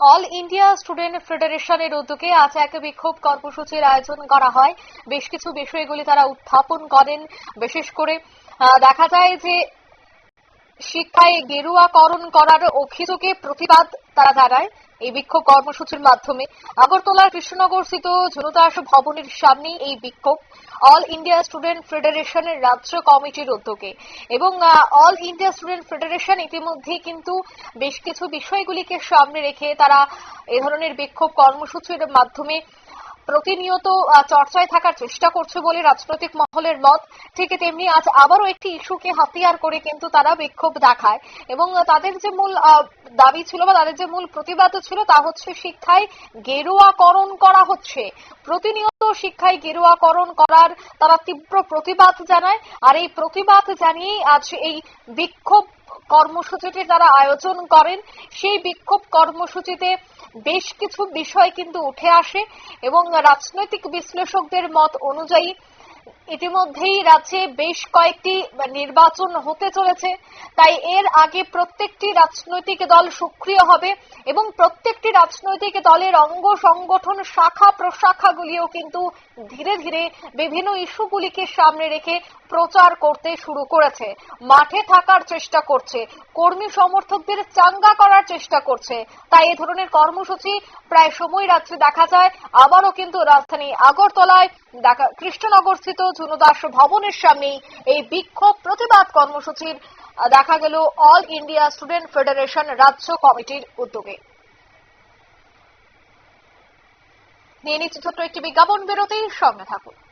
All India student ফেডারেশনের উদ্যোগে আজ এক বিক্ষোভ কর্মসূচির আয়োজন করা হয়। বেশ কিছু বিষয়গুলি তারা উত্থাপন করেন। বিশেষ করে দেখা যায় যে শিক্ষায় গেরুয়াকরণ করার অভিযোগে প্রতিবাদ তারা জানায় এই বিক্ষোভ কর্মসূচির মাধ্যমে আগরতলার কৃষ্ণনগর স্থিত জনদাস ভবনের সামনে এই বিক্ষোভ। অল ইন্ডিয়া স্টুডেন্ট ফেডারেশনের রাজ্য কমিটির উদ্যোগে। এবং অল ইন্ডিয়া স্টুডেন্ট ফেডারেশন ইতিমধ্যে কিন্তু বেশ কিছু বিষয়গুলিকে সামনে রেখে তারা এ ধরনের বিক্ষোভ কর্মসূচির মাধ্যমে প্রতিনিয়ত চর্চায় থাকার চেষ্টা করছে বলে রাজনৈতিক মহলের মত। ঠিক তেমনি আজ আবারও একটি ইস্যুকে হাতিয়ার করে কিন্তু তারা বিক্ষোভ দেখায়। এবং তাদের যে মূল দাবি ছিল বা তাদের যে মূল প্রতিবাদ ছিল তা হচ্ছে শিক্ষায় গেরুয়াকরণ করা হচ্ছে। প্রতিনিয়ত শিক্ষায় গেরুয়াকরণ করার তারা তীব্র প্রতিবাদ জানায়। আর এই প্রতিবাদ জানিয়েই আজ এই বিক্ষোভ কর্মসূচিটি তারা আয়োজন করেন, সেই বিক্ষোভ কর্মসূচিতে বেশ কিছু বিষয় কিন্তু উঠে আসে এবং রাজনৈতিক বিশ্লেষকদের মত অনুযায়ী ইতিমধ্যেই রাজ্যে বেশ কয়েকটি নির্বাচন হতে চলেছে। তাই এর আগে প্রত্যেকটি রাজনৈতিক দল সক্রিয় হবে এবং প্রত্যেকটি রাজনৈতিক দলের অঙ্গ সংগঠন শাখা প্রশাখাগুলিও কিন্তু ধীরে ধীরে বিভিন্ন ইস্যুগুলিকে সামনে রেখে প্রচার করতে শুরু করেছে। মাঠে থাকার চেষ্টা করছে, কর্মী সমর্থকদের চাঙ্গা করার চেষ্টা করছে। তাই এ ধরনের কর্মসূচি প্রায় সময় রাত্রে দেখা যায়। আবারও কিন্তু রাজধানী আগরতলায় দেখা কৃষ্ণনগর স্থিত ভবনের সামনে এই বিক্ষোভ প্রতিবাদ কর্মসূচির দেখা গেল অল ইন্ডিয়া স্টুডেন্ট ফেডারেশন রাজ্য কমিটির উদ্যোগে। নিয়ে নিচ্ছে ছোট্ট একটি বিজ্ঞাপন বেরোতেই সঙ্গে থাকুন।